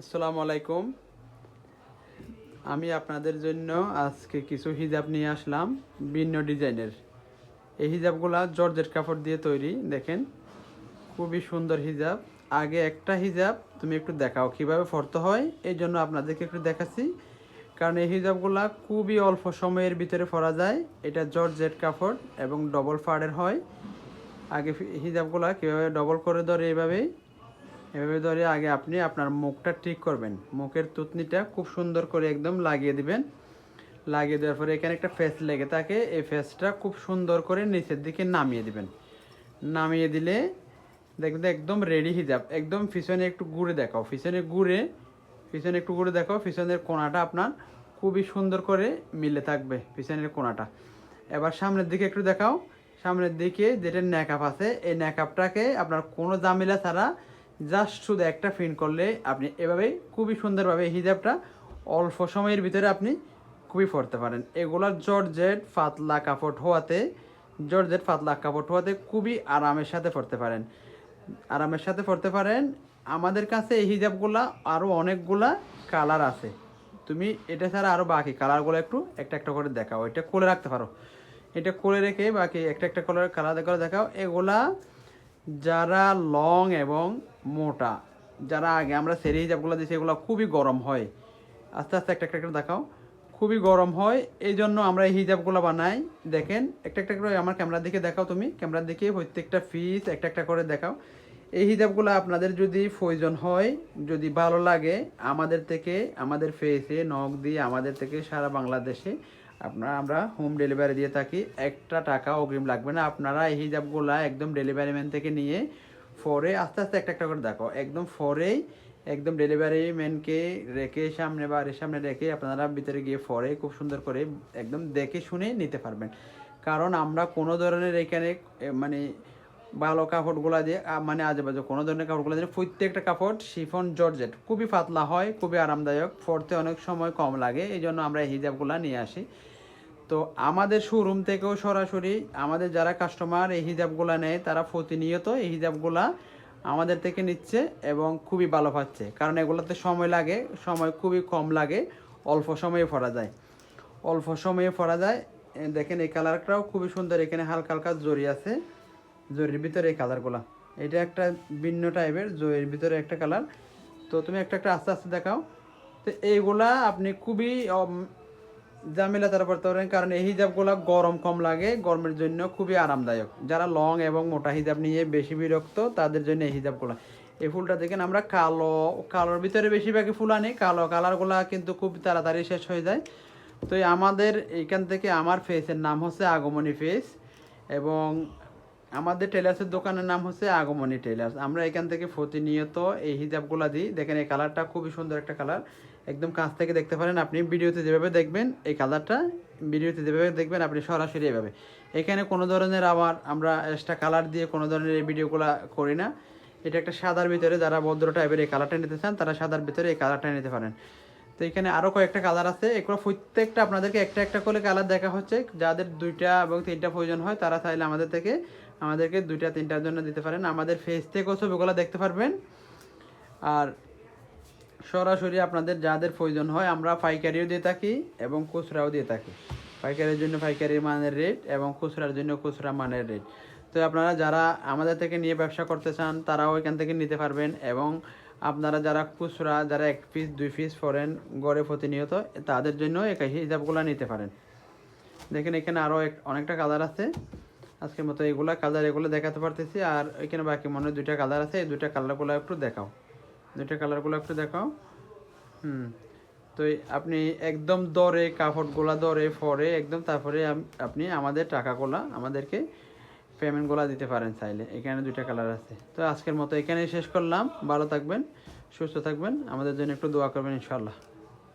আসসালামু আলাইকুম। আমি আপনাদের জন্য আজকে কিছু হিজাব নিয়ে আসলাম, ভিন্ন ডিজাইনের। এই হিজাবগুলা জর্জেট কাপড় দিয়ে তৈরি, দেখেন। খুবই সুন্দর হিজাব। আগে একটা হিজাব তুমি একটু দেখাও কীভাবে ফরতে হয়, এই জন্য আপনাদেরকে একটু দেখাচ্ছি। কারণ এই হিজাবগুলা খুবই অল্প সময়ের ভিতরে ফরা যায়। এটা জর্জেট কাপড় এবং ডবল ফাড়ের হয়। আগে হিজাবগুলা কীভাবে ডবল করে ধরে এইভাবেই এভাবে ধরে আগে আপনি আপনার মুখটা ঠিক করবেন। মুখের তুতনিটা খুব সুন্দর করে একদম লাগিয়ে দিবেন। লাগিয়ে দেওয়ার পরে এখানে একটা ফেস লেগে থাকে। এই ফেসটা খুব সুন্দর করে নিচের দিকে নামিয়ে দিবেন। নামিয়ে দিলে দেখবেন একদম রেডি হিজাব একদম পিছনে একটু ঘুরে দেখাও। পিছনে ঘুরে, পিছনে একটু ঘুরে দেখাও। পিছনের কোনাটা আপনার খুবই সুন্দর করে মিলে থাকবে পিছনের কোনাটা। এবার সামনের দিকে একটু দেখাও। সামনের দিকে যেটা ন্যাকাপ আছে, এই ন্যাকাপটাকে আপনার কোনো জামিলা ছাড়া জাস্ট শুধু একটা ফিন করলে আপনি এভাবেই খুবই সুন্দরভাবে হিজাবটা অল্প সময়ের ভিতরে আপনি খুবই পরতে পারেন। এগুলার জর্জেট পাতলা কাপড় হওয়াতে জর্জেট পাতলা কাপড় হওয়াতে খুবই আরামের সাথে পরতে পারেন। আরামের সাথে পরতে পারেন। আমাদের কাছে এই হিজাবগুলা আরও অনেকগুলা কালার আছে। তুমি এটা ছাড়া আরও বাকি কালারগুলো একটু একটা একটা করে দেখাও। এটা খুলে রাখতে পারো। এটা খুলে রেখে বাকি একটা একটা কালার কালার করে দেখাও। এগুলা যারা লং এবং মোটা, যারা আগে আমরা সেরে হিজাবগুলো দিয়েছি এগুলো খুবই গরম হয়। আস্তে আস্তে একটা একটা করে দেখাও। খুবই গরম হয় এই জন্য আমরা এই হিজাবগুলো বানাই। দেখেন, একটা একটা করে আমার ক্যামেরার দিকে দেখাও তুমি। ক্যামেরার দিকে প্রত্যেকটা ফিস একটা একটা করে দেখাও। এই হিজাবগুলো আপনাদের যদি প্রয়োজন হয়, যদি ভালো লাগে, আমাদের থেকে, আমাদের ফেসে নখ দিয়ে আমাদের থেকে সারা বাংলাদেশে আপনারা, আমরা হোম ডেলিভারি দিয়ে থাকি। একটা টাকা অগ্রিম লাগবে না। আপনারা এই হিজাবগুলা একদম ডেলিভারি ম্যান থেকে নিয়ে ফরে আস্তে আস্তে একটা একটা করে দেখো। একদম ফরেই একদম ডেলিভারি ম্যানকে রেখে সামনে বা সামনে রেখে আপনারা ভিতরে গিয়ে ফরে খুব সুন্দর করে একদম দেখে শুনে নিতে পারবেন। কারণ আমরা কোনো ধরনের এখানে মানে ভালো কাপড়গুলো দিয়ে মানে আজেবাজে কোনো ধরনের কাপড়গুলো দিয়ে প্রত্যেকটা কাপড় শিফন জর্জেট। খুবই পাতলা হয়, খুবই আরামদায়ক, পরতে অনেক সময় কম লাগে এই জন্য আমরা হিজাবগুলো নিয়ে আসি। তো আমাদের শোরুম থেকেও সরাসরি আমাদের যারা কাস্টমার এই হিজাবগুলা নেয়, তারা প্রতিনিয়ত এই হিজাবগুলা আমাদের থেকে নিচ্ছে এবং খুবই ভালো পাচ্ছে। কারণ এগুলোতে সময় লাগে, সময় খুবই কম লাগে, অল্প সময়ে পরা যায়। অল্প সময়ে পরা যায় দেখেন এই কালারটাও খুবই সুন্দর, এখানে হালকা হালকা জরি আছে। জরির ভিতরে এই কালারগুলা এটা একটা ভিন্ন টাইপের জরির ভিতরে একটা কালার তো তুমি একটা একটা আস্তে আস্তে দেখাও। তো এইগুলা আপনি খুবই অম, ঝামেলা তারা পড়তে পারেন কারণ এই হিজাবগুলো গরম কম লাগে গরমের জন্য খুবই আরামদায়ক। যারা লং এবং মোটা হিজাব নিয়ে বেশি বিরক্ত তাদের জন্য এই হিজাবগুলো। এই ফুলটা দেখেন আমরা কালো কালোর ভিতরে বেশিরভাগই ফুল আনি। কালো কালারগুলা কিন্তু খুব তাড়াতাড়ি শেষ হয়ে যায়। তো আমাদের এইখান থেকে আমার ফেসের নাম হচ্ছে আগমনী ফেস এবং আমাদের টেলার্সের দোকানের নাম হচ্ছে আগমনী টেলার্স আমরা এখান থেকে প্রতিনিয়ত এই হিজাবগুলো দিই। দেখেন, এই কালারটা খুবই সুন্দর একটা কালার একদম কাছ থেকে দেখতে পারেন আপনি। ভিডিওতে যেভাবে দেখবেন, এই কালারটা ভিডিওতে যেভাবে দেখবেন, আপনি সরাসরি এভাবে। এখানে কোনো ধরনের আবার আমরা এক্সট্রা কালার দিয়ে কোনো ধরনের এই ভিডিওগুলো করি না। এটা একটা সাদার ভিতরে যারা ভদ্র টাইপের এই কালারটা নিতে চান, তারা সাদার ভিতরে এই কালারটা নিতে পারেন। তো এখানে আরও কয়েকটা কালার আছে। এগুলো প্রত্যেকটা আপনাদেরকে একটা একটা করে কালার দেখা হচ্ছে। যাদের দুইটা এবং তিনটা প্রয়োজন হয়, তারা চাইলে আমাদের থেকে আমাদেরকে দুইটা, তিনটার জন্য দিতে পারেন। আমাদের ফেস থেকেও ছবিগুলো দেখতে পারবেন। আর সরাসরি আপনাদের যাদের প্রয়োজন হয়, আমরা পাইকারিও দিয়ে থাকি এবং খুচরাও দিয়ে থাকি। পাইকারির জন্য পাইকারি মানের রেট এবং খুচরার জন্য খুচরা মানের রেট তো আপনারা যারা আমাদের থেকে নিয়ে ব্যবসা করতে চান, তারাও এখান থেকে নিতে পারবেন এবং আপনারা যারা খুচরা, যারা এক পিস দুই পিস পরেন, গড়ে প্রতিনিয়ত, তাদের জন্য এই হিসাবগুলো নিতে পারেন। দেখেন এখানে আরও এক, অনেকটা কালার আছে। আজকের মতো এগুলা কালার এগুলো দেখাতে পারতেছি। আর এখানে বাকি মনে হয় দুইটা কালার আছে, এই দুইটা কালারগুলো একটু দেখাও। দুইটা কালারগুলো একটু দেখাও। হুম, তো আপনি একদম দরে কাপড়গুলা দরে ফরে একদম তারপরে আপনি আমাদের টাকাগুলা, আমাদেরকে পেমেন্টগুলো দিতে পারেন চাইলে। এখানে দুইটা কালার আছে। তো আজকের মতো এখানেই শেষ করলাম। ভালো থাকবেন, সুস্থ থাকবেন। আমাদের জন্য একটু দোয়া করবেন ইনশাল্লাহ